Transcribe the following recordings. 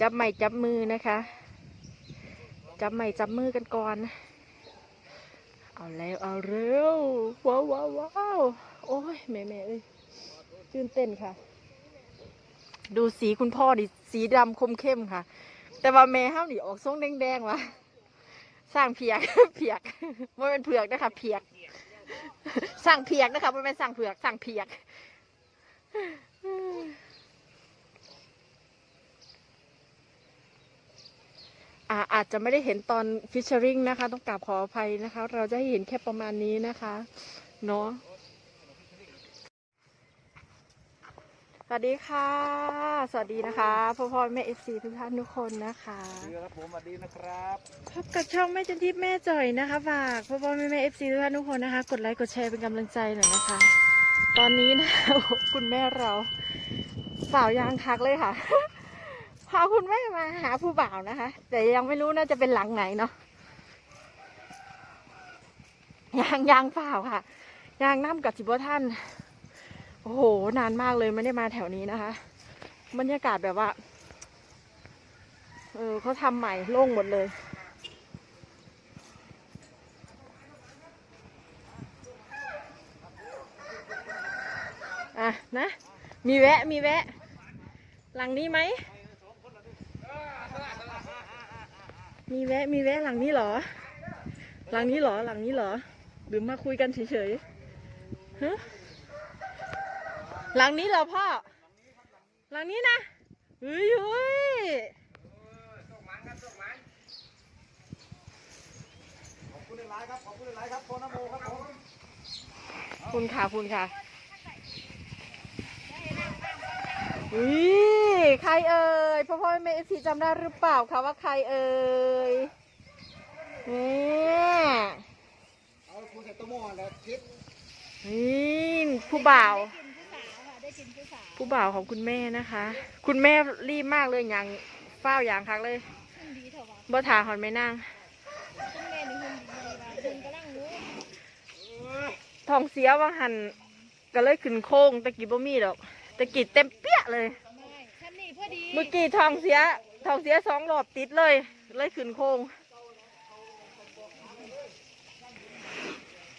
จับไม้จับมือนะคะ จับไม้จับมือกันก่อน เอาแล้วเอาเร็ว ว้าวว้าวว้าวโอ้ยแม่แม่เอ้ยตื่นเต้นค่ะ ดูสีคุณพ่อดิสีดำคมเข้มค่ะ แต่ว่าแม่ห้ามนี่ออกทรงแดงๆวะสร้างเพียกเพียกไม่เป็นเผือกนะคะเพียก สร้างเพียกนะคะไม่เป็นสร้างเผือกสร้างเพียก อ่าอาจจะไม่ได้เห็นตอนฟิชเชอริงนะคะ ต้องกราบขออภัยนะคะ เราจะให้เห็นแค่ประมาณนี้นะคะเนาะสวัสดีค่ะ สวัสดีนะคะพ่อพ่อแม่เอฟซีทุกท่านทุกคนนะคะสวัสดีครับผมสวัสดีนะครับพบกับช่องแม่จันทิพย์แม่จ่อยนะคะฝากพ่อพ่อแม่แม่เอฟซีทุกท่านทุกคนนะคะ กดไลค์กดแชร์เป็นกำลังใจหน่อยนะคะ ตอนนี้นะคุณแม่เราสาวยางคักเลยค่ะพาคุณแม่มาหาผู้บ่าวนะคะ แต่ยังไม่รู้น่าจะเป็นหลังไหนเนาะยางยางเปล่าค่ะยางน้ำกับสิบท่าน โอ้โห นานมากเลยไม่ได้มาแถวนี้นะคะ บรรยากาศแบบว่า เออเขาทำใหม่โล่งหมดเลยอะนะ มีแวะมีแวะ หลังนี้ไหม มีแวะมีแวะหลังนี้เหรอ หลังนี้เหรอหลังนี้เหรอ หรือมาคุยกันเฉยๆฮะหลังนี้เหรอพ่อ หลังนี้นะเฮ้ยเฮ้ยขอบคุณหลายๆครับขอบคุณหลายๆครับโคนาโมครับผมคุณค่ะคุณค่ะ อุ้ยใครเอ่ยพ่อพ่อแม่เอฟซีจำได้หรือเปล่าคะว่าใครเอ่ยเนี่ยเอาคุณเสร็จตัวโม่แล้วคิดนี่ผู้บ่าว ผู้บ่าวของคุณแม่นะคะ คุณแม่รีบมากเลยอย่างเฝ้าอย่างคักเลยบ่ถาหอนไม่นั่งทองเสียว่าหันก็เลยขึ้นโค้งตะกี้บ่มีดอก ตะกี้เต็มเปี้ยเลยฉันนี่พอดีเมื่อกี้ทองเสียทองเสียสองรอบติดเลย เลยขึ้นโค้ง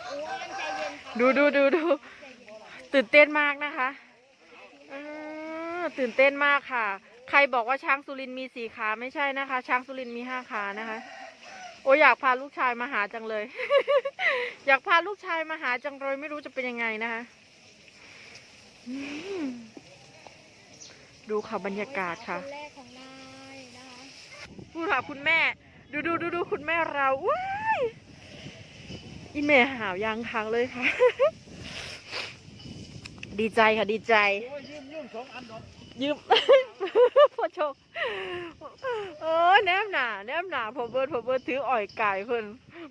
อ้วนใจเย็นค่ะดูดูดูดูตื่นเต้นมากนะคะอ่าตื่นเต้นมากค่ะ ใครบอกว่าช้างสุรินทร์มีสี่ขาไม่ใช่นะคะ ช้างสุรินทร์มีห้าขานะคะ โอ้อยากพาลูกชายมาหาจังเลย อยากพาลูกชายมาหาจังเลยไม่รู้จะเป็นยังไงนะคะอืม ดูค่ะบรรยากาศค่ะคนแรกของนายนะคะพูดค่ะคุณแม่ ดูดูดูดูคุณแม่เราว้ายอีแม่หาวยางค้างเลยค่ะ ดีใจค่ะดีใจโอ้ยยืมยืมสองอันดอกยืมพ่อโชคเออแนมหนาแนมหนาพอเบิร์ดพอเบิร์ดถืออ่อยไก่เพิ่น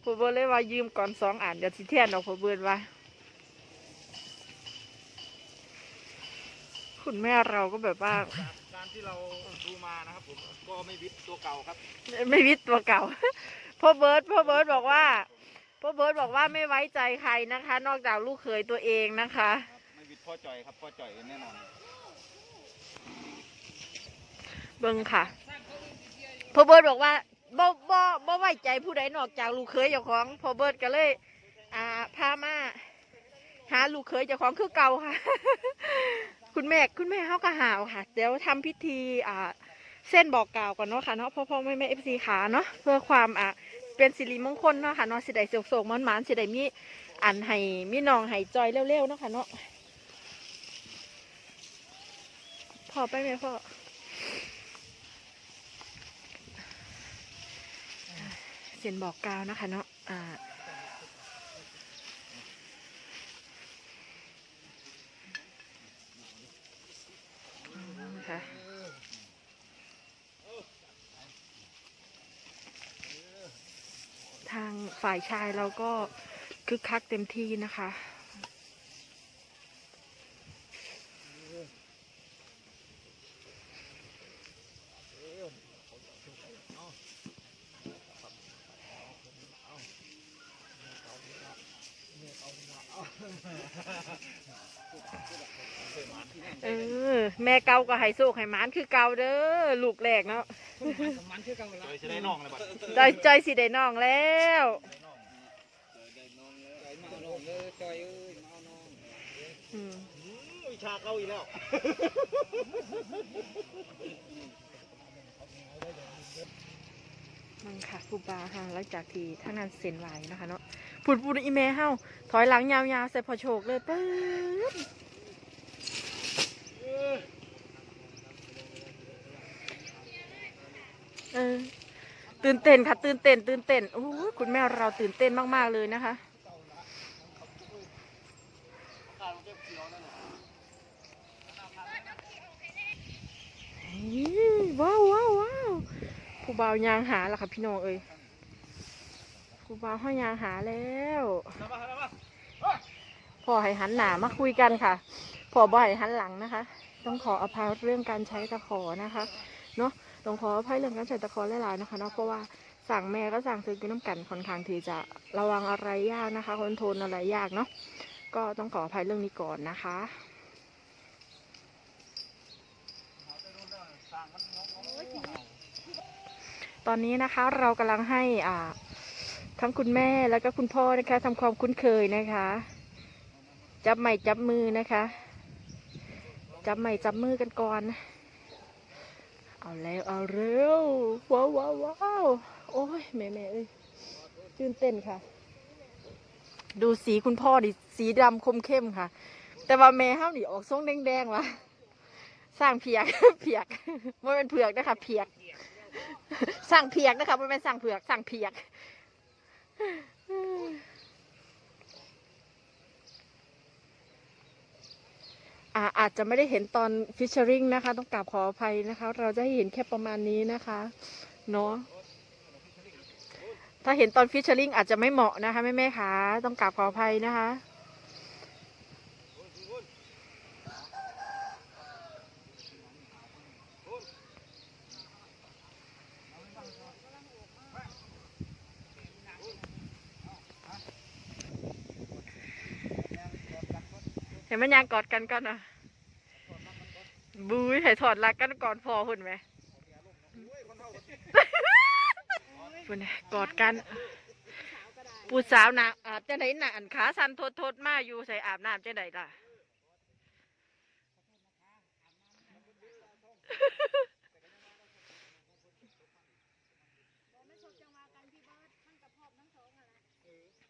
พอเบิร์ดเลยว่ายืมก่อนสองอันเดี๋ยวสิเทียนเอาพอเบิร์ดว่า คุณแม่เราก็แบบว่าจากการที่เราดูมานะครับผมก็ไม่วิทย์ตัวเก่าครับ ไม่วิทย์ตัวเก่าพ่อเบิร์ดพ่อเบิร์ดบอกว่าพ่อเบิร์ดบอกว่าไม่ไว้ใจใครนะคะ นอกจากลูกเขยตัวเองนะคะ ไม่วิทย์พ่อจ่อยครับพ่อจ่อยแน่นอนเบิ่งค่ะพ่อเบิร์ดบอกว่าบ่บ่บ่ไว้ใจผู้ใดนอกจากลูกเขยเจ้าของพ่อเบิร์ดก็เลย อ่าพามาหาลูกเขยเจ้าของคือเก่าค่ะ คุณแม่คุณแม่เขาก็หาวค่ะ เดี๋ยวทำพิธีอ่าเส้นบอกกล่าวก่อนเนาะค่ะเนาะพ่อพ่อแม่แม่เอฟซีขาเนาะเพื่อความอะเป็นสิริมงคลเนาะค่ะเนาะสิได้โศกมันมันสิได้มีอันให้มีน้องให้จอยเร็วๆเนาะค่ะเนาะพ่อไปไหมพ่อเส้นบอกกล่าวนะคะเนาะอ่าค่ะ ทางฝ่ายชายเราก็คึกคักเต็มที่นะคะ เออ แม่เก่าก็ให้โซกให้หมานคือเก่าเด้อลูกแรกเนาะ มันคือกันเลยจะได้น้องเลยบัดจอยจอยสิได้น้องแล้ว อืม วิชาเข้าอีกแล้วมังค่ะครูบาค่ะหลังจากที่ทั้งนั้นเซ็นไว้นะคะเนาะพูดพูดอีเมลเฮาถอยหลังยาวๆใส่พอโชคเลยปื๊ดเออตื่นเต้นค่ะ ตื่นเต้น ตื่นเต้นโอ้ยคุณแม่เราตื่นเต้นมากๆเลยนะคะ เฮ้ยว้าวว้าวว้าวผู้ บ่าวยางหาล้วค่ะพี่น้องเอ้ยผู้บ่าวห้อยยางหาแล้วพอให้หันหนามาคุยกันค่ะพอบ่ให้หันหลังนะคะ ต้องขออภัยเรื่องการใช้ตะขอนะคะเนาะต้องขออภัยเรื่องการใช้ตะขอหลายๆนะคะเนาะเพราะว่าสั่งแม่ก็สั่งซื้อกินน้ำกันค่อนข้างที่จะระวังอะไรยากนะคะคอนโทรลอะไรยากเนาะก็ต้องขออภัยเรื่องนี้ก่อนนะคะ ตอนนี้นะคะเรากำลังให้อ่าทั้งคุณแม่แล้วก็คุณพ่อนะคะทำความคุ้นเคยนะคะ จับไม้จับมือนะคะ จับไม้จับมือกันก่อน เอาแล้วเอาเร็วว้าวว้าวว้าวโอ้ยแม่แม่เอ้ยตื่นเต้นค่ะ ดูสีคุณพ่อดิสีดำคมเข้มค่ะ แต่ว่าแม่ห้ามนี่ออกทรงแดงๆวะสร้างเพียกเพียกไม่เป็นเผือกนะคะเพียก สั่งเพียกนะคะมันเป็นสั่งเผือกสั่งเพียกอ่าอาจจะไม่ได้เห็นตอนฟิชเชอริงนะคะ ต้องกราบขออภัยนะคะ เราจะให้เห็นแค่ประมาณนี้นะคะเนาะถ้าเห็นตอนฟิชเชอริงอาจจะไม่เหมาะนะคะแม่แม่คะต้องกราบขออภัยนะคะ ห็นมันยางกอดกันก่อนนะบุ้ยให้ถอดรักกันก่อนพอหุ่นไหมพุ่นน่ะกอดกัน ปูสาวนะอาบจะไหนน่ะอันขาสันทดทดๆมาอยู่ใส่อาบน้ำจะไหนล่ะ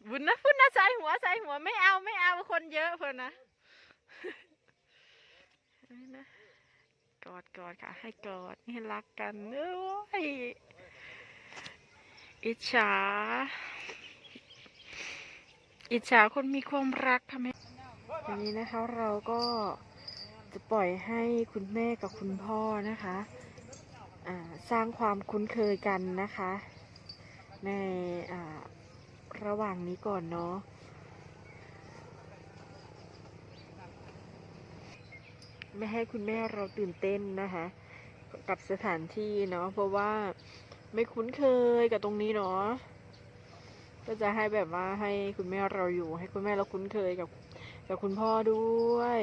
บุญนะพุ่นนะใส่หัวใส่หัวไม่เอาไม่เอาคนเยอะเพื่อนนะ นี่นะกอดกอดค่ะ ให้กอดให้รักกันเอ้ยอิจฉา อิจฉาคนมีความรักค่ะแม่วันนี้นะคะเราก็จะปล่อยให้คุณแม่กับคุณพ่อนะคะสร้างความคุ้นเคยกันนะคะ ในระหว่างนี้ก่อนเนาะ ไม่ให้คุณแม่เราตื่นเต้นนะคะ กับสถานที่เนาะเพราะว่าไม่คุ้นเคยกับตรงนี้เนาะก็จะให้แบบว่าให้คุณแม่เราอยู่ ให้คุณแม่เราคุ้นเคยกับกับคุณพ่อด้วย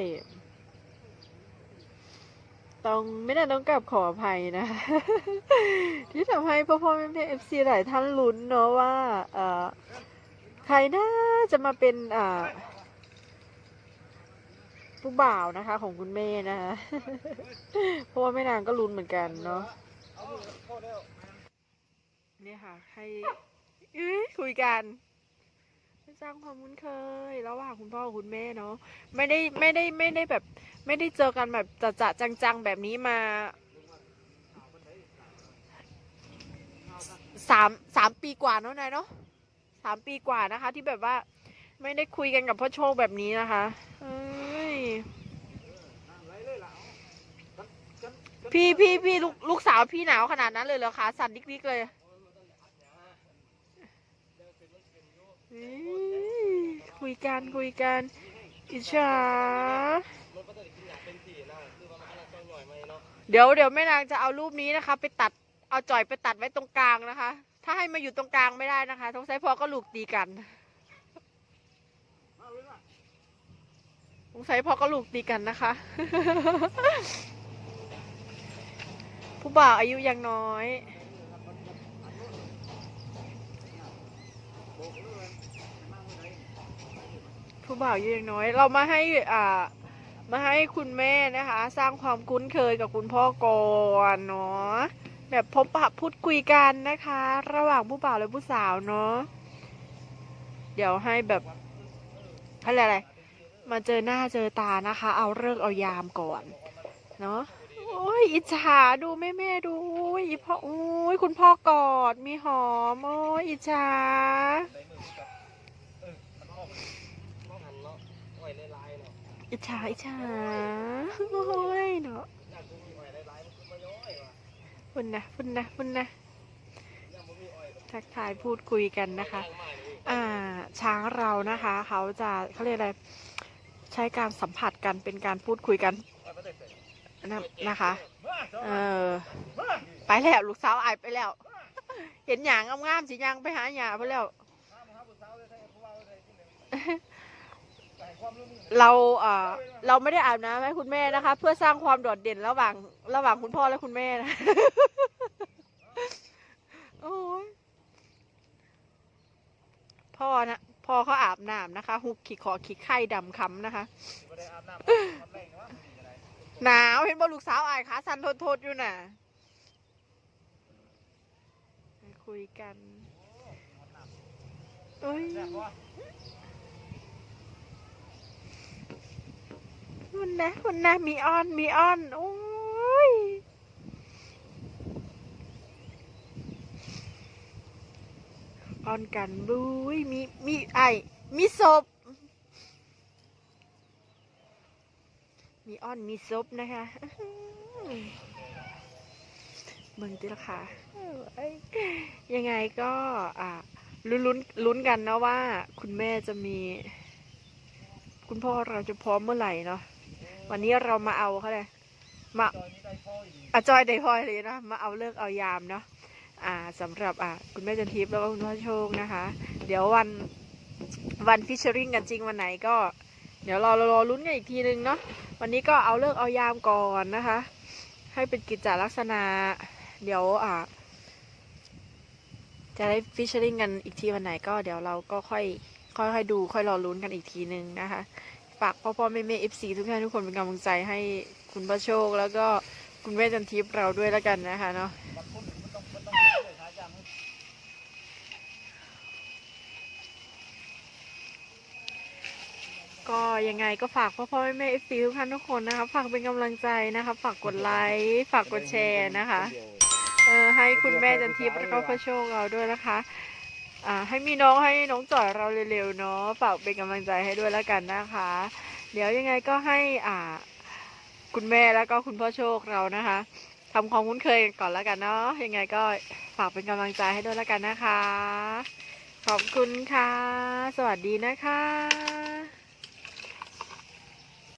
ต้องไม่ได้ต้องกลับขออภัยนะ ที่ทำให้พ่อพ่อแม่แม่เอฟซีหลายท่านลุ้นเนาะว่าใครน่าจะมาเป็นอ่า ผู้บ่าวนะคะ ของคุณแม่นะคะเพราะว่าแม่นางก็ลุ้นเหมือนกันเนาะเนี่ยค่ะ ให้เอ้ยคุยกันสร้างความคุ้นเคยระหว่างคุณพ่อกับคุณแม่เนาะไม่ได้ไม่ได้ไม่ได้แบบ ไม่ได้เจอกันแบบจะจะจังจังๆแบบนี้มาสามสามปีกว่าเนาะนายเนาะสามปีกว่านะคะ ที่แบบว่าไม่ได้คุยกันกับพ่อโชคแบบนี้นะคะเอ้ย พี่พี่พี่ลูกลูกสาวพี่หนาวขนาดนั้นเลยเหรอคะสั่นดิกๆเลยเอ้ยคุยกันคุยกัน อิจฉาเดี๋ยวเดี๋ยวแม่นางจะเอารูปนี้นะคะ ไปตัดเอาจ่อยไปตัดไว้ตรงกลางนะคะ ถ้าให้มาอยู่ตรงกลางไม่ได้นะคะสงสัยพอก็ลูกตีกันสงสัยพอกระลูกตีกันนะคะ ผู้บ่าวอายุยังน้อย ผู้บ่าวอายุยังน้อย เรามาให้อ่ามาให้คุณแม่นะคะ สร้างความคุ้นเคยกับคุณพ่อก่อนเนาะแบบพบปะพูดคุยกันนะคะ ระหว่างผู้บ่าวและผู้สาวเนาะเดี๋ยวให้แบบอะไรอะไรมาเจอหน้าเจอตานะคะ เอาเลิกษ์เอายามก่อน เนาะ ยอิจฉาดูแม่แม่ดูโอ้ยอีพ่อโอ้ยคุณพ่อกอดมีหอมโอ้ยอิจฉาอิจฉาอิจฉาโอ้ยเนาะพุ่นนะพุ่นนะพุ่นนะแทักทายพูดคุยกันนะคะ อ่า ช้างเรานะคะ เขาจะเขาเรียกอะไร ใช้การสัมผัสกันเป็นการพูดคุยกัน นะนะคะมาเจ้าเออมาไปแล้วลูกสาวอายไปแล้ว เห็นหยางงามๆสิยังไปหาหยาไปแล้วมามาหาผู้สาวเลยใส่ผู้บ่าวเลยที่ไหนใส่ความร่วมมือเราเอ่อเราไม่ได้อาบน้ำให้คุณแม่นะคะ เพื่อสร้างความโดดเด่นระหว่าง ระหว่างคุณพ่อและคุณแม่นะโอ้ยพ่อนะพ่อเขาอาบน้ำนะคะ หุกขีขอขีไข่ดำคำนะคะ หนาวเห็นบ่ลูกสาวอายขาสั่นทดๆอยู่น่ะคุยกันเอ้ยแซ่บวะมันนะมันนะมีอ้อนมีอ้อนโอ้ยอ้อนกันบุ้ยมีมีไอมีศพ อ้อนมีศพนะคะอื้อหืองติละค่ะยังไงก็อ่าลุ้นลุ้นลุ้นกันนะว่า คุณแม่จะมี คุณพ่อเราจะพร้อมเมื่อไหร่เนาะวันนี้เรามาเอาเขาเลยมาจอยนี้ได้พ่ออีกอาจอยไดพอยเลยนะมาเอาเลิกเอายามเนาะอ่าสำหรับอ่าคุณแม่จันทิพย์แล้วก็คุณพ่อโชคนะคะ เดี๋ยววันวันฟิชเชอริงกันจริงวันไหนก็ เดี๋ยวรอรอรอลุ้นกันอีกทีนึงเนาะวันนี้ก็เอาเลิกเอายามก่อนนะคะ ให้เป็นกิจจลักษณะ เดี๋ยวอ่าจะได้ฟิชเชอริงกันอีกทีวันไหนก็เดี๋ยวเราก็ค่อยค่อยค่อยดู ค่อยรอลุ้นกันอีกทีนึงนะคะ ฝากพ่อพ่อแม่แม่เอฟซีทุกท่านทุกคนเป็นกำลังใจให้คุณพระโชค แล้วก็คุณแม่จันทิพย์เราด้วยแล้วกันนะคะเนาะ มันพุ่นมันต้องมันต้องเลยหาจางให้ ก็ ยังไงก็ฝากพ่อพ่อแม่แม่เอฟซีทุกท่านทุกคนนะคะฝากเป็นกำลังใจนะคะ ฝากกดไลค์ฝากกดแชร์นะคะเออให้คุณแม่จันทิพย์แล้วก็พระโชคเราด้วยนะคะ อ่า ให้มีน้องให้น้องจ่อยเราเร็วๆเนาะฝากเป็นกำลังใจให้ด้วยแล้วกันนะคะ เดี๋ยวยังไงก็ให้อ่า คุณแม่แล้วก็คุณพ่อโชคเรานะคะทำความคุ้นเคยกันก่อนแล้วกันเนาะยังไงก็ฝากเป็นกำลังใจให้ด้วยแล้วกันนะคะ ขอบคุณค่ะ สวัสดีนะคะ